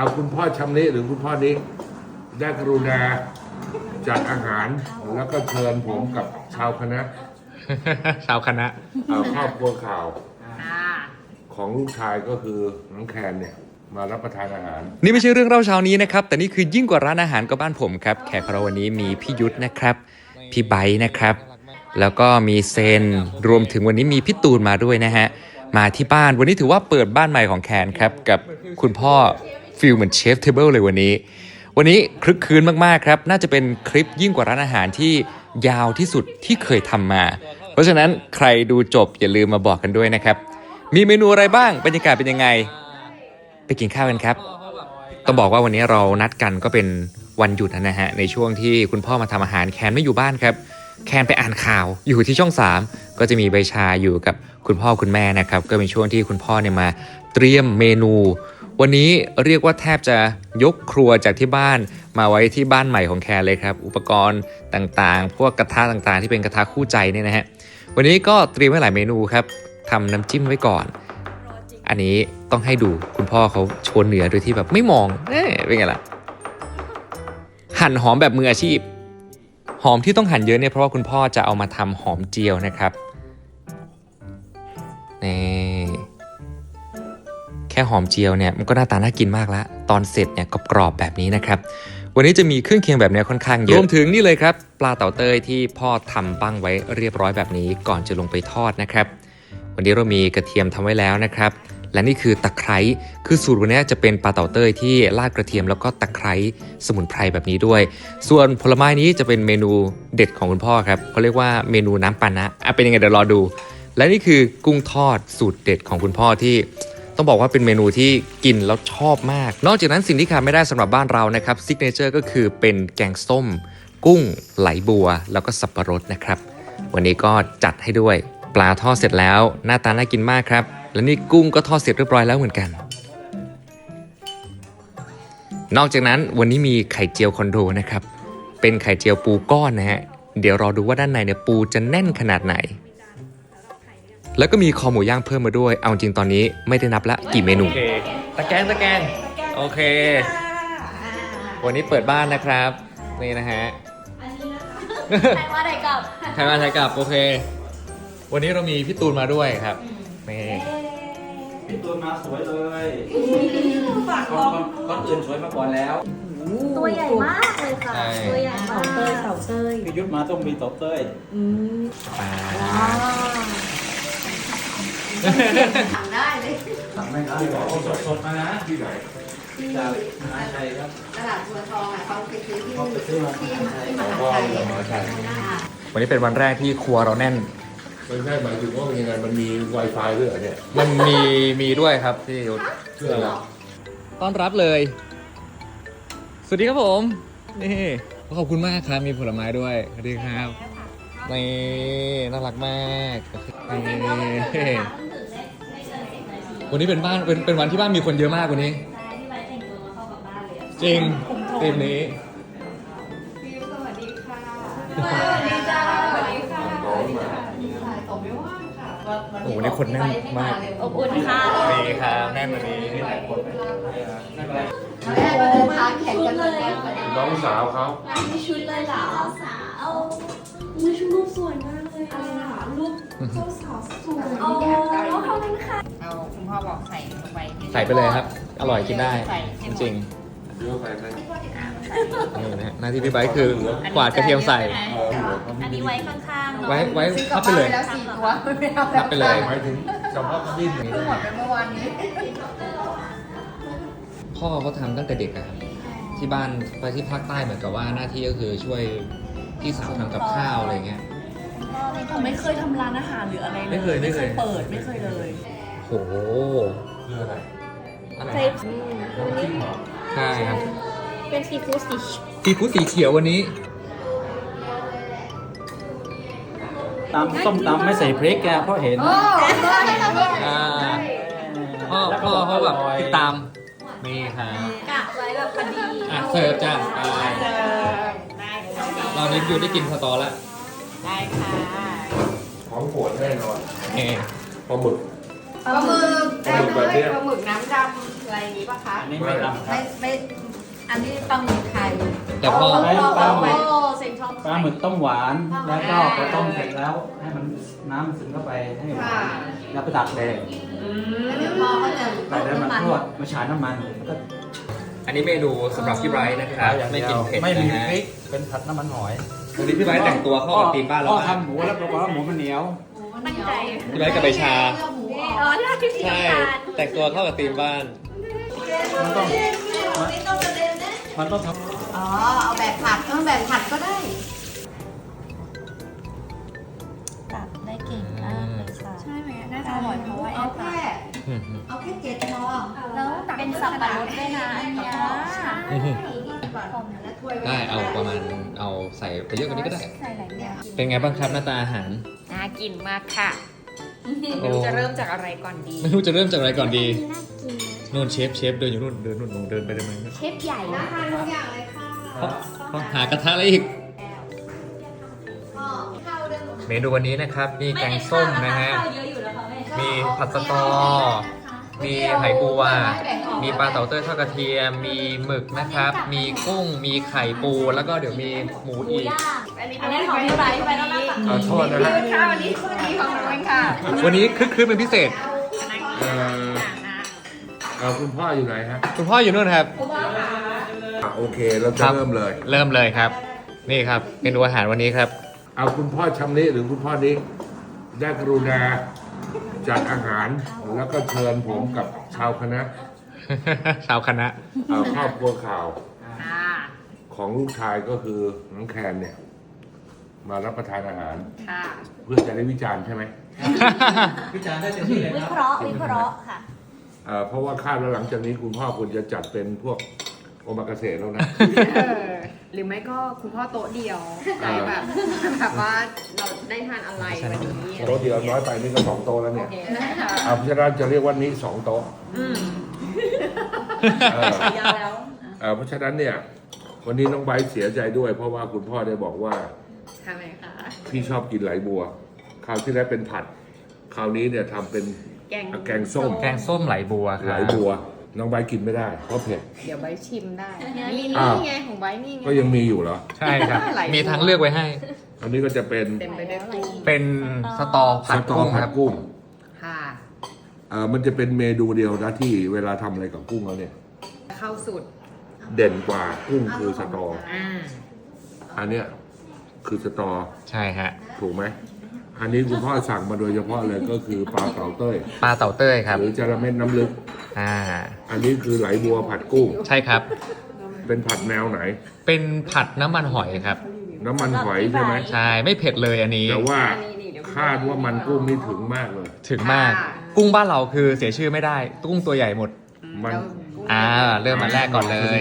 เอาคุณพ่อชำนิหรือคุณพ่อนิกได้กรุณาจัดอาหารแล้วก็เชิญผมกับชาวคณะชาวคณะเอ่อครอบครัวข่าวค่ะของลูกชายก็คือน้องแคนเนี่ย มารับประทานอาหาร นี่ไม่ใช่เรื่องเล่าเช้านี้นะครับ แต่นี่คือยิ่งกว่าร้านอาหารก็บ้านผมครับ แขกของเราวันนี้มีพี่ยุทธนะครับ พี่ไบร์ทนะครับ แล้วก็มีเซนรวมถึงวันนี้มีพี่ตูนมาด้วยนะฮะ มาที่บ้านวันนี้ถือว่าเปิดบ้านใหม่ของแคนครับ กับคุณพ่อ ฟิลเหมือนเชฟเทเบิลเลยวันนี้ วันนี้คลึกคืนมากๆครับ น่าจะเป็นคลิปยิ่งกว่าร้านอาหารที่ยาวที่สุดที่เคยทำมา เพราะฉะนั้นใครดูจบอย่าลืมมาบอกกันด้วยนะครับ มีเมนูอะไรบ้างบรรยากาศเป็นยังไง ไปกินข้าวกันครับ ต้องบอกว่าวันนี้เรานัดกันก็เป็นวันหยุดนะฮะในช่วงที่คุณพ่อมาทำอาหารแคนไม่อยู่บ้านครับ แคนไปอ่านข่าวอยู่ที่ช่อง 3 ก็จะมีใบชาอยู่กับคุณพ่อคุณแม่นะครับ ก็เป็นช่วงที่คุณพ่อเนี่ยมาเตรียมเมนู วันนี้เรียกว่าแทบจะยกครัวจากที่บ้านมาไว้ที่บ้านใหม่ของแคนเลยครับ อุปกรณ์ต่างๆ พวกกระทะต่างๆ ที่เป็นกระทะคู่ใจเนี่ยนะฮะ วันนี้ก็เตรียมไว้หลายเมนูครับทำน้ำจิ้มไว้ก่อน อันนี้ต้องให้ดูคุณพ่อเขาโชว์เหนือโดยที่แบบไม่มองเอ๊ะเป็นไงล่ะ หั่นหอมแบบมืออาชีพ หอมที่ต้องหั่นเยอะเนี่ยเพราะว่าคุณพ่อจะเอามาทำหอมเจียวนะครับนี่ ค่หอมเจียวเนี่ยมันก็หน้าตาน่ากินมากแล้วตอนเสร็จเนี่ยกรอบๆแบบนี้นะครับ วันนี้จะมีเครื่องเคียงแบบเนี้ยค่อนข้างเยอะรวมถึงนี่เลยครับ ปลาเต่าเต้ยที่พ่อทำปั้งไว้เรียบร้อยแบบนี้ก่อนจะลงไปทอดนะครับ วันนี้เรามีกระเทียมทำไว้แล้วนะครับ และนี่คือตะไคร้คือสูตรวันนี้จะเป็นปลาเต่าเต้ยที่ราดกระเทียมแล้วก็ตะไคร้สมุนไพรแบบนี้ด้วย ส่วนผลไม้นี้จะเป็นเมนูเด็ดของคุณพ่อครับเขาเรียกว่าเมนูน้ำปานะอะเป็นยังไงเดี๋ยวรอดู และนี่คือกุ้งทอดสูตรเด็ดของคุณพ่อที่ ต้องบอกว่าเป็นเมนูที่กินแล้วชอบมาก นอกจากนั้นสิ่งที่ขาดไม่ได้สำหรับบ้านเรานะครับซิกเนเจอร์ก็คือเป็นแกงส้ม กุ้ง ไหลบัว แล้วก็สับปะรดนะครับ วันนี้ก็จัดให้ด้วย ปลาทอดเสร็จแล้ว หน้าตาน่ากินมากครับ และนี่กุ้งก็ทอดเสร็จเรียบร้อยแล้วเหมือนกัน นอกจากนั้นวันนี้มีไข่เจียวคอนโดนะครับเป็นไข่เจียวปูก้อนนะฮะเดี๋ยวรอดูว่าด้านในเนี่ยปูจะแน่นขนาดไหน แล้วก็มีคอหมูย่างเพิ่มมาด้วย เอาจริงตอนนี้ไม่ได้นับละกี่เมนู โอเค ตะแกงตะแกงโอเค วันนี้เปิดบ้านนะครับ นี่นะฮะใครว่าอะไรกับใครมาใครกลับ โอเค วันนี้เรามีพี่ตูนมาด้วยครับ นี่ พี่ตูนมาสวยเลยคนคนอื่นสวยมาก่อนแล้วตัวใหญ่มากเลยค่ะ ใช่ ตัวใหญ่มากเต้ยเต่าเต้ยพี่ยุทธมาต้องมีตบเต้ยอืมปลา ทำได้เลยสั่งไม่ได้บอกสดสดๆมานะที่ไหนจากมหาชัยครับตลาดบัวทองอะเขาไปซื้อที่เขาไปซื้อมาที่มหาชัยที่มพ่อหาชัยเรามาใช่วันนี้เป็นวันแรกที่ครัวเราแน่นไม่ใช่หมายถึงว่ามันยังไงมันมี Wi-Fi ด้วยเหรอเนี่ย มันมีมีด้วยครับพี่ยุทธเชื่อเหรอต้อนรับเลย สวัสดีครับผม นี่ขอบคุณมากครับ มีผลไม้ด้วย สวัสดีครับนี่น่ารักมากนี่ วันนี้เป็นบ้านเป็นเป็นวันที่บ้านมีคนเยอะมากวันนี้จริงทีมนี้สวัสดีจ้าสวัสดีค่ะน้องมาโอ้โหวันนี้คนแน่นมาก อบอุ่นค่ะนี่ครับแน่นวันนี้แม่มาเดินทางแข่งกันเลยน้องสาวเขามีชุดเลยเหรอสาวมือชุรูปสวยมาก เลยค่ะรูปเจ้าสาวสวยโอ้ขอบคุณค่ะเอาคุณพ่อบอกใส่ลงไปใส่ไปเลยครับ อร่อยกินได้ใส่จให้หมดริงเยอะไปไหมๆนี่นะฮะหน้าที่พี่ไบค์คือกวาดกระเทียมใส่ เออเหรออันนี้ไว้ข้างๆเนาะไว้ไว้พับไปเลยแล้วสี่ตัวไม่เอาพับไปเลย หมายถึงเฉพาะดิ้นอย่างนี้เพิ่งหมดไปเมื่อวานนี้ พ่อเขาทำตั้งแต่เด็กอะครับที่บ้านไปที่ภาคใต้เหมือนกับว่าหน้าที่ก็คือช่วยพี่สาวทำกับข้าวอะไรเงี้ย ผมไม่เคยทำร้านอาหารหรืออะไรเลย ไม่เคยไม่เคยเปิดไม่เคยเลยโหคืออะไรอะไรใส่น้ำจิ้มเหรอใช่ครับเป็นซีฟู้ดสีซีฟู้ดสีเขียววันนี้ ตำส้มตำไม่ใส่พริกแกเพราะเห็นอ่าพ่อพ่อเขาแบบติดตามนี่ครับกะไว้แบบพอดีอะเสิร์ฟจ้าไปเรานี้อยู่ได้กินสตอแล้ว ได้ค่ะของโปรดแน่นอนเอ่ปลาหมึก ปลาหมึกปลาหมึกแบบเนี้ยปลาหมึกน้ำดำอะไรอย่างนี้ป่ะคะอันนี้ไม่ดำครัไม่บไม่อันนี้ปลาหมึกไข่แต่พอใช้ปลาหมึก โอ้เซ็งชอบปลาหมึกต้มหวาน แล้วก็พอต้มเสร็จแล้ว ให้มันน้ำมันซึมเข้าไปให้หวานแล้วไปตักแดงแล้วเดี๋ยวพอเขาจะใส่แล้วมาทอดมาฉายน้ำมันแล้วก็อันนี้เมนูสำหรับพี่ไบรท์นะครับไม่กินเผ็ดไม่มีนะฮะพริกเป็นผัดน้ำมันหอย วันนี้พี่ไบรท์แต่งตัวเข้ากับธีมบ้านเราพ่อมากทำหมูแล้วปรากฏว่าหมูมันเหนียว ตั้งใจพี่ไบรท์กับใบชา อ๋อใช่พี่ใช่แต่งตัวเข้ากับธีมบ้าน มันต้อง มันต้องทอ๋อ เอาแบบผัดเอาแบบผัดก็ได้ตัดได้เก่งมากเลยค่ะใช่ไหมน่าจะอร่อยเพราะว่าเอาแค่เอาแค่เจ็ดพอแล้วเป็นสับปะรดด้วยนะอันเนี้ย แล้วถ้วยได้เอาประมาณเอาใส่ไปเยอะกว่านี้ก็ได้ ใส่หลายอย่างเป็นไงบ้างครับหน้าตาอาหาร น่ากินมากค่ะโอ้ไม่รู้จะเริ่มจากอะไรก่อนดี ไม่รู้จะเริ่มจากอะไรก่อนดีน่ากินนู่นเชฟเชฟเดินอยู่นู่นเดินนู่นเดินไปเดินมาเชฟใหญ่น่านะทานทุกอย่างเลยค่ะเพราะหากระทะอะไรอีก พ่อข้าวเรื่องเมนูวันนี้นะครับ มีแกงส้มนะฮะเยอะอยู่แล้วค่ะแม่มีผัดสตอ มีไข่ปูวามีปลาเต่าเต้ยทอดกระเทียม มีหมึกนะครับ มีกุ้ง มีไข่ปู แล้วก็เดี๋ยวมีหมูอีก อันนี้อันนี้ของพี่ไบร์ทไปแล้วนะขอโทษนะฮะข้าวอันนี้คือดีของหนูเองค่ะวันนี้คึกคืนเป็นพิเศษเอ่อเอ่อคุณพ่ออยู่ไหนฮะคุณพ่ออยู่นู่นครับ อะโอเคเราจะครับ เริ่มเลย เริ่มเลยครับ นี่ครับเมนูอาหารวันนี้ครับ เอาคุณพ่อชำนิหรือคุณพ่อนี้ได้กรุณา จัดอาหารแล้วก็เชิญผมกับชาวคณะชาวคณะเอ่อครอบครัวข่าวค่ะของลูกชายก็คือน้องแคนเนี่ย มารับประทานอาหาร ค่ะเพื่อจะได้วิจารณ์ใช่ไหมำพิจารณ์ได้เต็มที่เลยวิครับเคราะห์วิเคราะห์ค่ะ เอ่อเพราะว่าคาดว่าหลังจากนี้คุณพ่อคุณจะจัดเป็นพวก โอมากาเสะแล้วนะ เออหรือไม่ก็คุณพ่อโต๊ะเดียวใจแบบแบบว่าเราได้ทานอะไรวันนี้โต๊ะเดียวน้อยไปนี่ก็สองโต๊ะแล้วเนี่ยโอเคนะคะเอาเพราะฉะนั้นจะเรียกว่านี้สองโต๊ะอืมเออ ยาวแล้ว เอ่อเพราะฉะนั้นเนี่ย วันนี้น้องไบร์ทเสียใจด้วย เพราะว่าคุณพ่อได้บอกว่าทำไมคะพี่ชอบกินไหลบัว คราวที่แล้วเป็นผัด คราวนี้เนี่ยทำเป็น แกง แกงส้ม แกงส้มไหลบัวคไหลรับบัว น้องไบร์ทกินไม่ได้เพราะเผ็ด เดี๋ยวใบชิมได้ นี่อ้าว นี่ไงของใบนี่ไง ก็ยังมีอยู่เหรอ ใช่ครับไหลบัวมีทางเลือกไว้ให้ อันนี้ก็จะเป็นเต็มไปด้วยกุ้งเป็นสตอสผัดตอกุ้งผัคดรับ กุ้งค่ะ เอ่อมันจะเป็นเมนูเดียวนะที่เวลาทำอะไรกับกุ้งแล้วเนี่ย เข้าสุด เด่นกว่ากุ้งคือสตอ อ่า อันเนี้ยคือสตอใช่ฮะ ถูกไหม อันนี้คุณพ่อสั่งมาโดยเฉพาะเลยก็คือปลาเต่าเต้ย ปลาเต่าเต้ยครับ หรือจระเม็ดน้ำลึก อ่า อันนี้คือไหลบัวผัดกุ้ง ใช่ครับ เป็นผัดแนวไหน เป็นผัดน้ำมันหอยครับ น้ำมันหอยใช่ไหมใช่ไม่เผ็ดเลยอันนี้ แต่ว่านี่นี่เดี๋ยวคาดว่ามันกุ้งนี่ถึงมากเลย ถึงมาก กุ้งบ้านเราคือเสียชื่อไม่ได้ กุ้งตัวใหญ่หมด มันแล้วอ่าเริ่มมาแรกก่อนเลย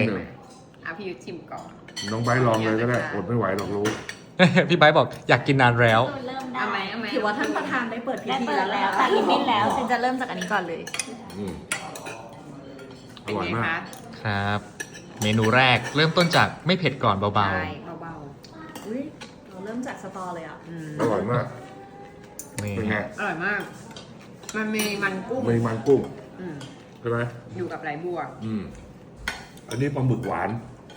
อะพี่ยุทธชิมก่อน น้องใบร์ทลองเลยก็ได้อดไม่ไหวหรอกรู้ พี่ไบร์ทบอกอยากกินนานแล้ว เริ่มได้เอาไหมเอาไหม ถือว่าท่านประธานได้เปิดพิได้ธีเปิดแล้วแล้วตัดลิมิตแล้วฉันจะเริ่มจากอันนี้ก่อนเลย อืมอเป็นร่อยไงมาก คะครับ เมนูแรกเริ่มต้นจากไม่เผ็ดก่อนเบาใช่เบาอุ้ยเราเริ่มจากสตอเลยอะ ๆอืมอร่อยมาก ๆนี่เป็นไงอร่อยมาก มันมีมันกุ้งมีมันกุ้งอืมใช่ไหมอยู่กับไหลบัว อืม อันนี้ปลาหมึกหวาน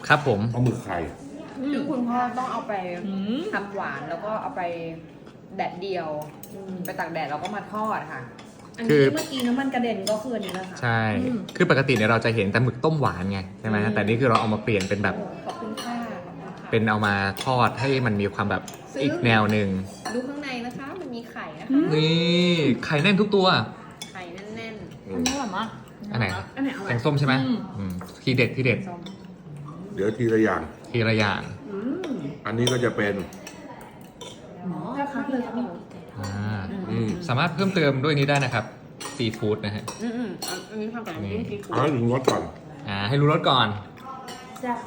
ครับผม ปลาหมึกไข่ คือคุณพ่อต้องเอาไปทำหวานแล้วก็เอาไปแดดเดียว ไปตากแดดแล้วก็มาทอดค่ะ อันคืนี้อเมื่อกี้น้ำมันกระเด็นก็คืออันนี้แหละค่ะ ใช่ คือปกติเนี่ยเราจะเห็นแต่หมึกต้มหวานไงใช่ไหมแต่นี่คือเราเอามาเปลี่ยนเป็นแบบ ขอบคุณค่ะขอบคุณค่ะเป็นเอามาทอดให้มันมีความแบบอีกแนวหนึ่งดูข้างในนะคะ มันมีไข่นะคะ นี่ไข่แน่นทุกตัว ไข่แน่นอืมอันนี้แบบว่าอันไหนอันไหนเอาแกงส้มใช่ไหมอืมทีเด็ดทีเด็ดๆส้ม เดี๋ยวทีละอย่าง ทีละอย่างอันนี้ก็จะเป็น หมอคักเลยครับพี่อ่าอืมสามารถเพิ่มเติมด้วยนี้ได้นะครับซีฟู้ดนะฮะ อืมๆอันอันนี้ทำกับน้ำจิ้มซีฟู้เอาดให้ถึงรสก่อนอ่า ให้รู้รสก่อนแซ่บ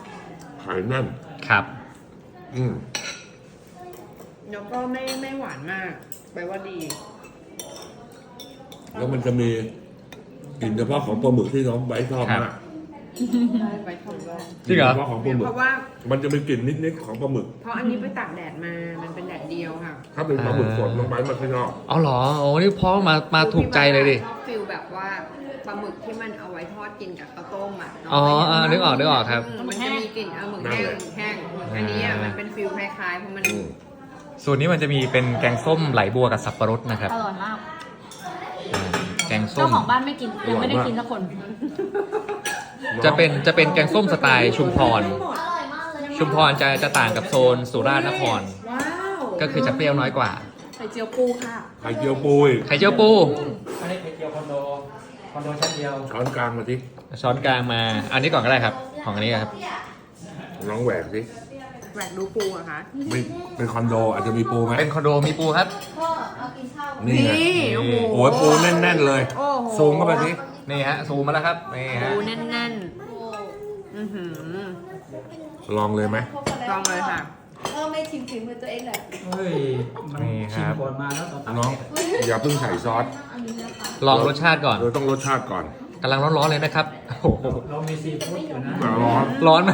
ไข่แน่น ครับ อืมแล้วก็ไม่ไม่หวานมากแปลว่าดีแล้วมันจะมีกลิ่นเฉพาะของปลาหมึกที่น้องไบร์ทชอบครัมากบไว้ทำด้วย จริงเหรอเพราะของปลาหมึเพกราะว่ามันจะมีกลิ่นนิดๆของปลาหมึก เพราะอันนี้ไปตากแดดมา มันเป็นแดดเดียวค่ะถ้าเป็นปลาหมึกสดลงไปมันไม่ชอบเอาเหรอโอ้นี่พ่อมามาถูกใจเลยดิ ชอบฟิลแบบว่าปลาหมึกที่มันเอาไว้ทอดกินกับข้าวต้มอะอ๋ออ่านึกออกนึกออกครับ มมันจะมีกลิ่นเอาหมึกแห้งหมึกแห้งอันนี้อะมันเป็นฟิลคล้ายๆเพราะมันอืมส่วนนี้มันจะมีเป็นแกงส้มไหลบัวกับสับปะรดนะครับอร่อยมาก อ่าแกงส้เจ้ามของบ้านไม่กินยังไม่ได้กินสักคน จะเป็นจะเป็นแกงส้มสไตล์ชุมพรอร่อยมากเลยชุมพรจะจะต่างกับโซนสุราษฎร์นคร ว้าวก็คือจะเปรี้ยวน้อยกว่า ไข่เจียวปูค่ะ ไข่เจียวปุยไข่เจียวปู อันนี้ไข่เจียวคอนโดคอนโดชั้นเดียว ช้อนกลางมาสิช้อนกลางมา อันนี้ก่อนก็ได้ครับ ของอันนี้ครับลองแหวกสิ แหวกดูปูอะคะ ไม่เป็นคอนโดอาจจะมีปูไหมเป็นคอนโดมีปูครับ พ่อเอากินข้าวนี่ไงนี่โอ้โห โอ้ยปูแน่นๆเลยโอ้โหซูมเข้าไปสินี่ฮะซูมมาแล้วครับนี่ฮะปูแน่นๆอือหือลองเลยไหมลองเลยค่ะ พ่อไม่ชิมถึงมือตัวเองเลยเฮ้ยมันนี่คชิรัมบก่อนมาแล้วตอนตักน้องอย่าเพิ่งใส่ซอสลองรสชาติก่อนเราต้องรสชาติก่อนกำลังร้อนๆเลยนะครับโอ้โหเรามีซีฟู้ดอยู่นะร้อนร้อนไหม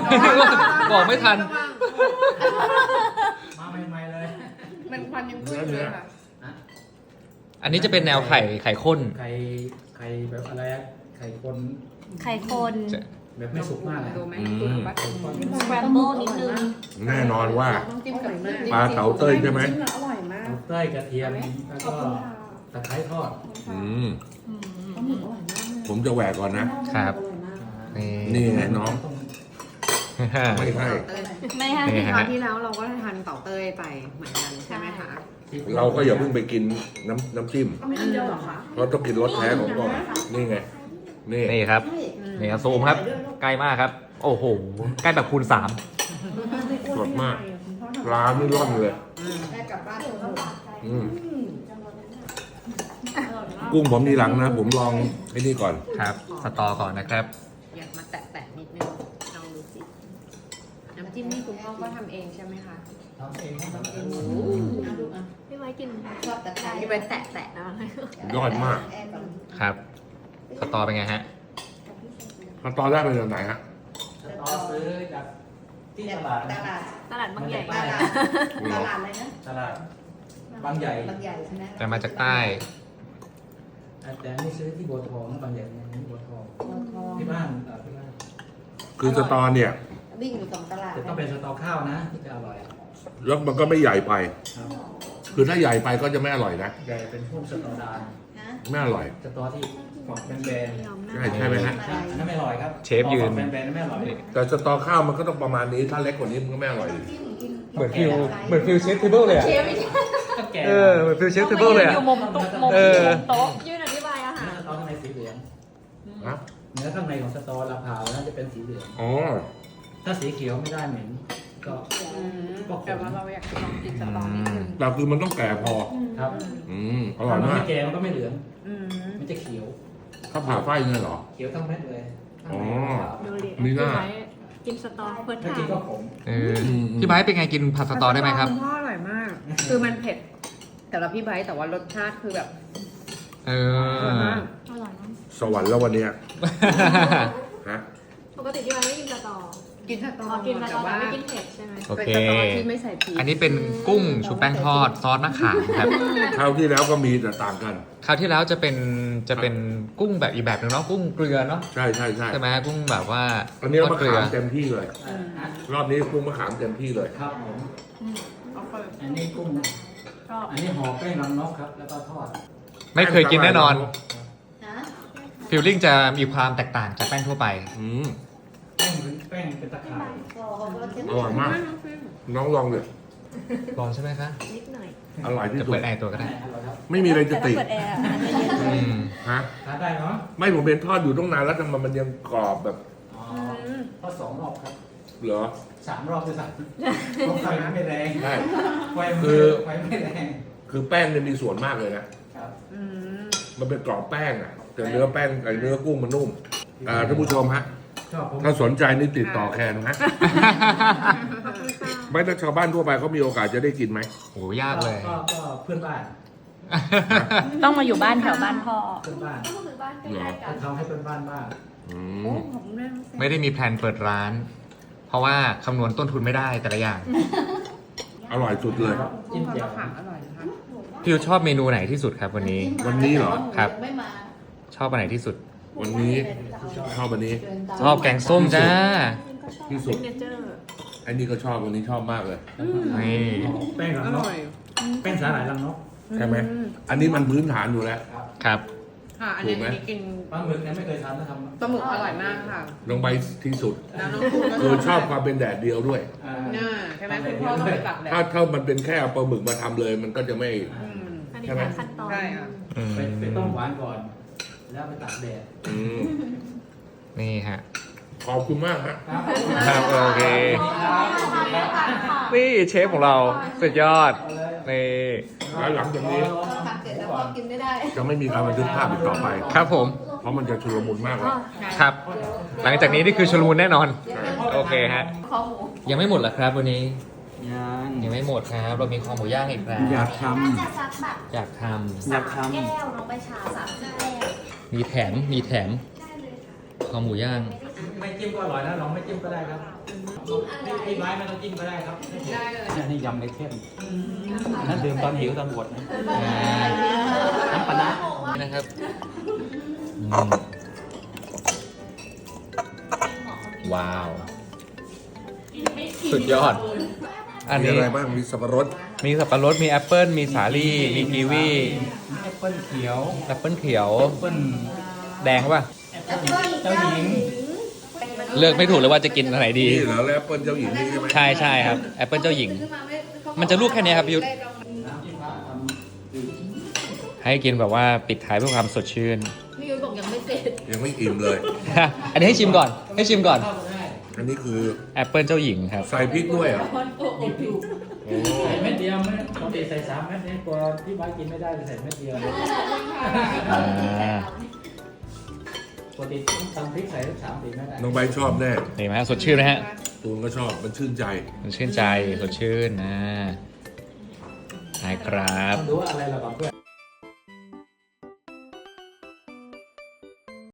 บอกไม่ทัน มาใหม่ๆเลย มันควันยังขึ้นเลยค่ะ อันนี้จะเป็นแนวไข่ไข่ข้น ไข่ไข่แบบอะไรอะไข่คนไข่คนจะแบบไม่สุกมากเลยดูไหมอืมดูหนูปัดสแครมเบิลนิดนึงแน่นอนว่า ต้องจิ้มกับน้ำจิ้มปลาเต๋าเต้ยใช่ไหมจิ้มแล้วอร่อยมากเต้ยกระเทียมแล้วก็ตะไคร้ทอดอืมปลาหมึกอร่อยมากเลยผมจะแหวกก่อนนะครับอร่อยมากนี่นี่ไงน้อง ไม่ใช่ไม่ให้นี่คฮะราวที่แล้วเราก็ทานเต่าเต้ยไปเหมือนกันใช่ไหมคะเราก็อย่าเพิ่งไปกินน้ำน้ำจิ้มเอาไม่กินเดียวเหรอคะเราต้องกินรสแท้ของก่อนนี่ไง นี่นี่ครับนี่ครับซูมครับ ใกล้มากครับ โอ้โห ใกล้แบบคูณสามสดมากปลาไม่ร่อนเลยได้กลับบ้านเถอะอืมกุ้งผมทีหลังนะ ผมลองไอ้นี่ก่อนครับ สตอก่อนนะครับ อยากมาแตะๆนิดนึงลองดูสิ น้ำจิ้มนี่คุณพ่อก็ทำเองใช่ไหมคะทำเองทำเองพี่ไว้กินชอบตะไคร้ที่ไปแตะๆนะยอดมากแอบก่อนครับสตอเป็นไงฮะขั้นตอนแรกเป็นแบบไหนฮะต่อซื้อจากที่ตลาดตลาดตลาดบางใหญ่ตลาดตลาดอะไรนะตลาดบางใหญ่บางใหญ่ใช่ไหมแต่มาจากใต้แต่อันนี่ซื้อที่บัวทองนะบางใหญ่เนี่ยนี่บัวทองที่บ้านเอ่อที่บ้านคือสตอเนี่ย วิ่งอยู่สองตลาดแต่ต้องเป็นสตอข้าวนะที่จะอร่อยแล้วมันก็ไม่ใหญ่ไป ครับคือถ้าใหญ่ไปก็จะไม่อร่อยนะ ใหญ่เป็นพวกสตอดานนะไม่อร่อย สตอที่กรอบแบนใช่ใช่ไหมฮะ ๆใช่อันนั่นไม่อร่อยครับเชฟยืน กรอบแบนๆนั่นไม่อร่อย แต่สตอข้าวมันก็ต้องประมาณนี้ ถ้าเล็กกว่านี้มันก็ไม่อร่อยดิเหมือนฟิวเหมือนฟิวเชฟเทเบิลเลยอะก็แก่เออ เหมือนฟิวเชฟเทเบิลเลยอะอยู่มุมโต๊ะมุมเออ โต๊ะยื่นอธิบายอาหาร เนื้อสตอข้างในสีเหลืองฮะเนื้อข้างในของสตอลาพาวน่าจะเป็นสีเหลือง อ๋อ ถ้าสีเขียวไม่ได้เหม็นก็ อืมแต่ว่าเราอยากลองกินสตอนิดนึงแต่คือมันต้องแก่พอ ครับ อืมอร่อยถ้ามันมาไม่ก แก่มันก็ไม่เหลืองอืมมันจะเขียว ถ้าผ่าไฟเนี่ยเหรอ เขียวทั้งเม็ดเลยข้างในอ๋อขาวดูดิมีหน้ากินสตอเฟิร์สไม่ไทกินม์ก็ขมเออพี่ไบร์ทเป็นไงกินผัดสตอได้ไหมครับ ณพ่ออร่อยมาก คือมันเผ็ดแต่ละพี่ไบร์ทแต่ว่ารสชาติคือแบบเออร่อยอมากอร่อยมากสวรรค์แล้ววันเนี้ยฮะปกติพี่ไว้ไม่กินสตอ กินสตออ๋อกินสตแต่อแต่ว่าไม่กินเผ็ดใช่ไหม โอเป็นเค สตอที่ไม่ใส่พริกอันนี้เป็นกุ้งชุบแป้งทอดซอสมะขามครับ คราวที่แล้วก็มีแต่ต่างกัน คราวที่แล้วจะเป็นจะเป็นกุ้งแบบอีกแบบหนึงเนาะกุ้งเกลือเนาะใช่ใช่ใช่ใช่ไหมกุ้งแบบว่าอันนี้ทอมะดเกลืขาอมเต็มที่เลยอะรอบนี้กุ้งมะขามเต็มที่เลย ครับผม เอาไปอันนี้กุ้งก็อันนี้ห่อแป้งรังนกครับ แล้วก็ทอด ไม่เคยกินแน่นอนนะ ฟิลลิ่งจะมีความแตกต่างจากแป้งทั่วไป อืม แป้งเป็นแป้งเป็นตะข่ายก็รสเค็มอร่อยมาก น้องลองเลยร้อนใช่ไหมคะนิดหน่อยอร่อยที่จะสุเปิดดแอร์ตัวก็ได้อร่อยครับไม่มีอะไรจะติดเปิดแอร์มันจะเย็นอืมฮะทานได้เนาะไม่ผมเป็นทอดอยู่ตั้งนานแล้วทำไมมันยังกรอบแบบอ๋อทอดสองรอบครับเหรอสามรอบด้วยซ้ำเพราะไฟไม่แรงใช่ ไฟคืไม่อไฟไม่แรงคือแป้งเนี่ยมีส่วนมากเลยนะครับ อืมมันเป็นกรอบแป้งอะแต่เนื้อแป้งไอ้เนื้อกุ้งมันนุ่มอ่าท่านผู้ชมฮะ ชอบผมถ้าสนใจนี่ติดต่อแคนฮะไม่ถ้าชาวบ้านทั่วไปเขามีโอกาสจะได้กินไหม โหยากเลยก็ก็เพื่อนบ้านต้องมาอยู่บ้านแถวบ้านพ่อ เพื่อนบ้านเหรอก็ทำให้เพื่อนบ้านบ้างอืโอ้มขอบคุณแม่น้องเซนไม่ได้มีแพลนเปิดร้าน เพราะว่าคำนวณต้นทุนไม่ได้แต่ละอย่าง อร่อยสุดเลย จิ้มมะขามอร่อยนะคะพี่ยุทธชอบเมนูไหนที่สุดครับวันนี้ วันนี้เหรอครับ ไม่มา ชอบอันไหนที่สุด วันนี้ชอบวันนี้ ชอบแกงส้มจ้า ที่สุด เนเจอร์ไอ้นี่ก็ชอบวันนี้ชอบมากเลย นี่ แป้งรังอนกร่อยแป้งสาหร่ายรังนกใช่ไหม อันนี้มันพื้นฐานอยู่แล้ว ครับ ค่ะ อันนี้ถูกไหม อันนี้กินปลาหมึกเนี่ยไม่เคยทำนะทำปลาหมึกอร่อยมากค่ะลงไปที่สุด แล้วน้องปูก็คือชอบความเป็นแดดเดียวด้วย อ่าน่าใช่ไหมคุณพ่อต้องไปตักแดถ้าดถ้ามันเป็นแค่เอาปลาหมึกมาทำเลย มันก็จะไม่ อืมอันนี้ใช่ไหมแค่ขั้นตอน ใช่ค่ะอืมไปไปต้มหวานก่อน แล้วไปตากแดดอืมนี่ฮะ ขอบคุณมากฮะ ครับโอเค นี่เชฟของเราสุดยอดนี่ แล้วหลังจากนี้ทำเสร็จแล้วก็กินไม่ได้ จะไม่มีการบันทึกภาพอีกต่อไป ครับผม เพราะมันจะชุลมุนมากแล้ว ครับ หลังจากนี้นี่คือชลมูลแน่นอน โอเคฮะข้อหมูยังไม่หมดเหรอครับวันนี้ ยังยังไม่หมดครับ เรามีคอหมูย่างอีกแล้วอยากทน่าจะสักแบบอยากทำ อยากทแก้วน้องใบชาสามสี่แก้วำ มีแถม มีแถมคอหมูย่างำไม่จิ้มก็อร่อยนะลองไม่จิ้มก็ได้ครับไม่ไม่ไม้ไม่ต้องจิ้มก็ได้ครับได้เลยนี่ยำในเข้มอันนั้นดื่มตอนหิวตอนปวดนะอ่าน้ำปลาร้านี่นะครับอืมว้าว สุดยอด อันมีนี้ อะไรบ้าง มีสับปะรด มีสับปะรด มีแอปเปิลมีสาลี่ มีกีวีแอปเปิ้ลเขียวแอปเปิลเขียว แอปเปิ้ลแดงป่ะ แอปเปิ้ลเจ้าหญิงเลือกไม่ถูกเลยว่าจะกินอันไหนดี นี่เหรอแล้วแอปเปิ้ลเจ้าหญิงนี่ใช่ไหมใช่ใช่ครับแอปเปิลเจ้าหญิง มันจะลูกแค่เนี้ยครับพี่ยุทธ ให้กินแบบว่าปิดท้ายเพื่อความสดชื่น พี่ยุ้ยบอกยังไม่เสร็จยังไม่อิ่มเลย อันนี้ให้ชิมก่อน ให้ชิมก่อน อันนี้คือแอปเปิลเจ้าหญิงครับ ใส่พริกด้วยเหรอโอ้ใส่เม็ดเดียวไม่ปกติ ใส่สามเม็ดนี่ตัวที่บ้านกินไม่ได้เลยใส่เม็ดเดียวอ่าปกติทำพริกใส่สักสามสี่เม็ดได้น้องใบร์ทชอบแน่เห็นไหมฮะสดชื่นนะฮะตูนก็ชอบมันชื่นใจ มันชื่นใจสดชื่นนะใช่ครับ ต้องดูว่าอะไรระหว่างเพื่อน